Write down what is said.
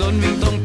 สนวิ่งตรง